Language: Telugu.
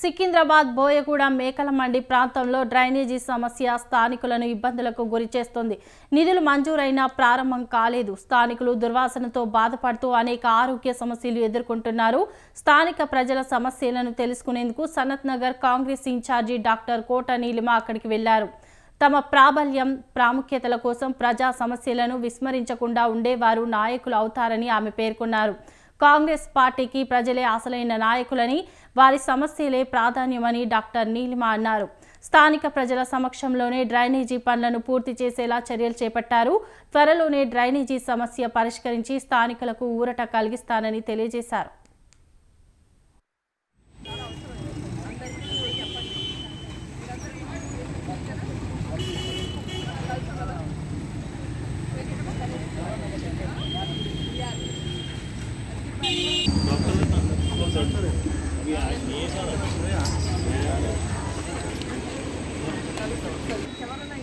సికింద్రాబాద్ బోయగూడ మేకలమండి ప్రాంతంలో డ్రైనేజీ సమస్య స్థానికులను ఇబ్బందులకు గురిచేస్తుంది నిధులు మంజూరైనా ప్రారంభం కాలేదు. స్థానికులు దుర్వాసనతో బాధపడుతూ అనేక ఆరోగ్య సమస్యలు ఎదుర్కొంటున్నారు. స్థానిక ప్రజల సమస్యలను తెలుసుకునేందుకు Sanath Nagar Congress incharge doctor Kota Neelima అక్కడికి వెళ్ళారు. తమ ప్రాబల్యం ప్రాముఖ్యతల కోసం ప్రజా సమస్యలను విస్మరించకుండా ఉండేవారు నాయకులు అవుతారని ఆమె పేర్కొన్నారు. కాంగ్రెస్ పార్టీకి ప్రజలే అసలైన నాయకులని వారి సమస్యలే ప్రాధాన్యమని డాక్టర్ నీలిమ అన్నారు. స్థానిక ప్రజల సమక్షంలోనే డ్రైనేజీ పనులను పూర్తి చేసేలా చర్యలు చేపట్టారు. త్వరలోనే డ్రైనేజీ సమస్య పరిష్కరించి స్థానికులకు ఊరట కలిగిస్తానని తెలియజేశారు. 짤짤해.